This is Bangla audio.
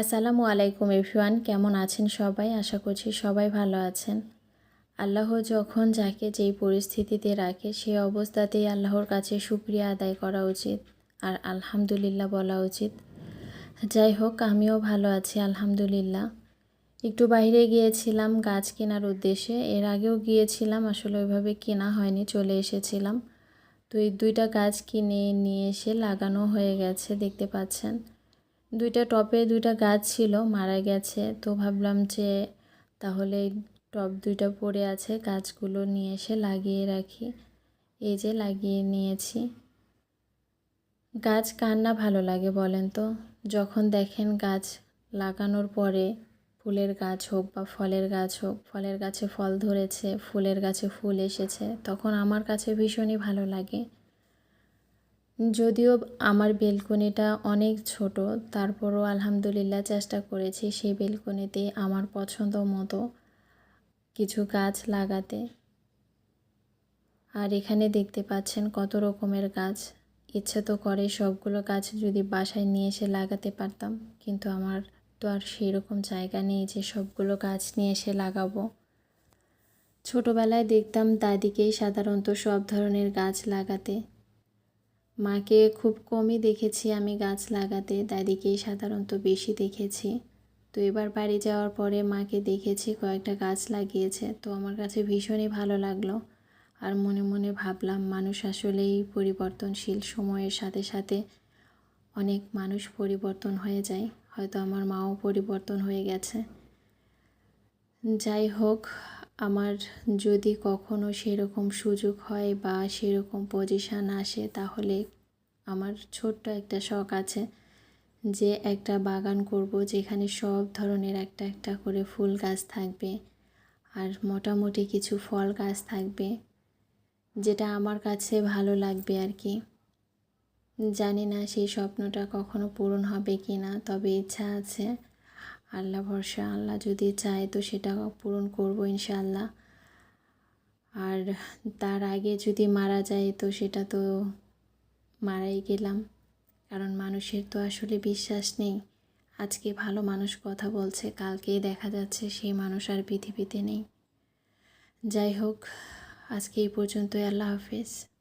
আসসালামু আলাইকুম এভরিওয়ান, কেমন আছেন সবাই? আশা করছি সবাই ভালো আছেন। আল্লাহ যখন যাকে যেই পরিস্থিতিতে রাখে সেই অবস্থাতেই আল্লাহর কাছে শুক্রিয়া আদায় করা উচিত আর আলহামদুলিল্লাহ বলা উচিত। যাই হোক, আমিও ভালো আছি, আলহামদুলিল্লাহ। একটু বাইরে গিয়েছিলাম গাছ কেনার উদ্দেশ্যে। এর আগেও গিয়েছিলাম, আসলে ওইভাবে কেনা হয়নি, চলে এসেছিলাম। তো এই দুইটা গাছ কিনে নিয়ে এসে লাগানো হয়ে গেছে, দেখতে পাচ্ছেন। দুইটা টপে দুইটা গাছ ছিল, মারা গেছে। তো ভাবলাম যে তাহলে টপ দুইটা পড়ে আছে, গাছগুলো নিয়ে এসে লাগিয়ে রাখি। এই যে লাগিয়ে নিয়েছি। গাছ কার না ভালো লাগে বলেন তো? যখন দেখেন গাছ লাগানোর পরে ফুলের গাছ হোক বা ফলের গাছ হোক, ফলের গাছে ফল ধরেছে, ফুলের গাছে ফুল এসেছে, তখন আমার কাছে ভীষণই ভালো লাগে। যদিও আমার বেলকনিটা অনেক ছোট, তারপরও আলহামদুলিল্লাহ চেষ্টা করেছি সেই বেলকনিতে আমার পছন্দ মতো কিছু গাছ লাগাতে। আর এখানে দেখতে পাচ্ছেন কত রকমের গাছ। ইচ্ছে তো করে সবগুলো গাছ যদি বাসায় নিয়ে এসে লাগাতে পারতাম, কিন্তু আমার তো আর সেই রকম জায়গা নেই যে সবগুলো গাছ নিয়ে এসে লাগাবো। ছোটোবেলায় দেখতাম দাদিকেই সাধারণত সব ধরনের গাছ লাগাতে। মাকে খুব কমই দেখেছি আমি গাছ লাগাতে, দাদিকেই সাধারণত বেশি দেখেছি। তো এবার বাড়ি যাওয়ার পরে মাকে দেখেছি কয়েকটা গাছ লাগিয়েছে, তো আমার কাছে ভীষণই ভালো লাগল। আর মনে মনে ভাবলাম, মানুষ আসলেই পরিবর্তনশীল সময়ের সাথে সাথে অনেক মানুষ পরিবর্তন হয়ে যায়। হয়তো আমার মাও পরিবর্তন হয়ে গেছে। যাই হোক আমার যদি কখনো সেরকম সুযোগ হয় বা সেরকম পজিশান আসে, তাহলে আমার ছোট্ট একটা শখ আছে যে একটা বাগান করব যেখানে সব ধরনের একটা একটা করে ফুল গাছ থাকবে আর মোটামুটি কিছু ফল গাছ থাকবে, যেটা আমার কাছে ভালো লাগবে আর কি। জানি না সেই স্বপ্নটা কখনো পূরণ হবে কি না তবে ইচ্ছা আছে আল্লাহ ভরসা, আল্লাহ যদি চায় তো সেটা পূরণ করব ইনশাল্লাহ আর তার আগে যদি মারা যায় তো সেটা তো মারাই গেলাম। কারণ মানুষের তো আসলে বিশ্বাস নেই। আজকে ভালো মানুষ কথা বলছে, কালকেই দেখা যাচ্ছে সেই মানুষ আর পৃথিবীতে নেই। যাই হোক, আজকে এই পর্যন্তই, আল্লাহ হাফিজ।